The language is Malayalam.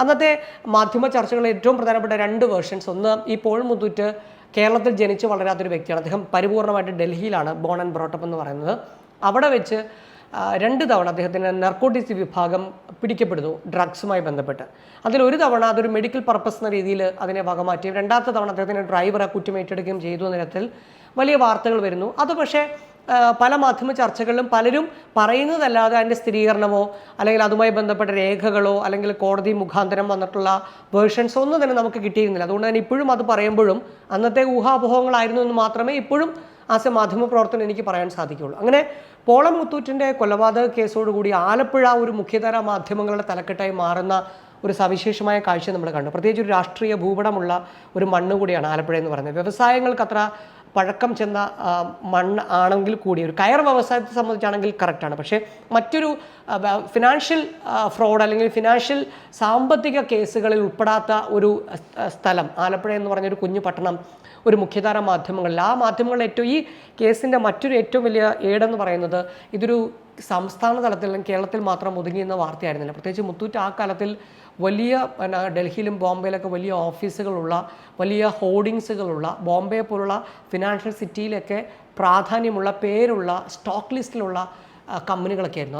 അന്നത്തെ മാധ്യമ ചർച്ചകളിൽ ഏറ്റവും പ്രധാനപ്പെട്ട രണ്ട് വേർഷൻസ് ഒന്ന് ഈ പോൾ മുത്തൂറ്റ് കേരളത്തിൽ ജനിച്ച് വളരാത്തൊരു വ്യക്തിയാണ്. അദ്ദേഹം പരിപൂർണമായിട്ട് ഡൽഹിയിലാണ് ബോൺ ആൻഡ് ബ്രോട്ടപ്പ് എന്ന് പറയുന്നത്. അവിടെ വെച്ച് രണ്ട് തവണ അദ്ദേഹത്തിന് നർക്കോട്ടിക്സ് വിഭാഗം പിടിക്കപ്പെടുന്നു ഡ്രഗ്സുമായി ബന്ധപ്പെട്ട്. അതിലൊരു തവണ അതൊരു മെഡിക്കൽ പർപ്പസ് എന്ന രീതിയിൽ അതിനെ വകമാറ്റുകയും രണ്ടാമത്തെ തവണ അദ്ദേഹത്തിന് ഡ്രൈവറെ കുറ്റം ഏറ്റെടുക്കുകയും ചെയ്തു എന്ന തരത്തിൽ വലിയ വാർത്തകൾ വരുന്നു. അത് പക്ഷേ പല മാധ്യമ ചർച്ചകളിലും പലരും പറയുന്നതല്ലാതെ അതിന്റെ സ്ഥിരീകരണമോ അല്ലെങ്കിൽ അതുമായി ബന്ധപ്പെട്ട രേഖകളോ അല്ലെങ്കിൽ കോടതി മുഖാന്തരം വന്നിട്ടുള്ള വേർഷൻസോ ഒന്നും തന്നെ നമുക്ക് കിട്ടിയിരുന്നില്ല. അതുകൊണ്ട് തന്നെ ഇപ്പോഴും അത് പറയുമ്പോഴും അന്നത്തെ ഊഹാപോഹങ്ങളായിരുന്നു എന്ന് മാത്രമേ ഇപ്പോഴും ആസ് എ മാധ്യമ പ്രവർത്തനം എനിക്ക് പറയാൻ സാധിക്കുകയുള്ളൂ. അങ്ങനെ പോളം മുത്തൂറ്റിന്റെ കൊലപാതക കേസോടുകൂടി ആലപ്പുഴ ഒരു മുഖ്യധാര മാധ്യമങ്ങളുടെ തലക്കെട്ടായി മാറുന്ന ഒരു സവിശേഷമായ കാഴ്ച നമ്മൾ കണ്ടു. പ്രത്യേകിച്ച് ഒരു രാഷ്ട്രീയ ഭൂപടമുള്ള ഒരു മണ്ണ് കൂടിയാണ് ആലപ്പുഴ എന്ന് പറയുന്നത്. വ്യവസായങ്ങൾക്ക് അത്ര പഴക്കം ചെന്ന മണ്ണ് ആണെങ്കിൽ കൂടി ഒരു കയർ വ്യവസായത്തെ സംബന്ധിച്ചാണെങ്കിൽ കറക്റ്റാണ് പക്ഷേ മറ്റൊരു ഫിനാൻഷ്യൽ ഫ്രോഡ് അല്ലെങ്കിൽ ഫിനാൻഷ്യൽ സാമ്പത്തിക കേസുകളിൽ ഉൾപ്പെടാത്ത ഒരു സ്ഥലം ആലപ്പുഴ എന്ന് പറഞ്ഞൊരു കുഞ്ഞു പട്ടണം ഒരു മുഖ്യധാര മാധ്യമങ്ങളിൽ ആ മാധ്യമങ്ങളിൽ ഏറ്റവും ഈ കേസിന്റെ മറ്റൊരു ഏറ്റവും വലിയ ഏടെന്ന് പറയുന്നത് ഇതൊരു സംസ്ഥാന തലത്തിൽ കേരളത്തിൽ മാത്രം ഒതുങ്ങിയെന്ന വാർത്തയായിരുന്നില്ല. പ്രത്യേകിച്ച് മുത്തൂറ്റ് ആ കാലത്തിൽ വലിയ ഡൽഹിയിലും ബോംബെയിലൊക്കെ വലിയ ഓഫീസുകളുള്ള വലിയ ഹോർഡിങ്സുകളുള്ള ബോംബെ പോലുള്ള ഫിനാൻഷ്യൽ സിറ്റിയിലൊക്കെ പ്രാധാന്യമുള്ള പേരുള്ള സ്റ്റോക്ക് ലിസ്റ്റിലുള്ള കമ്പനികളൊക്കെ ആയിരുന്നു.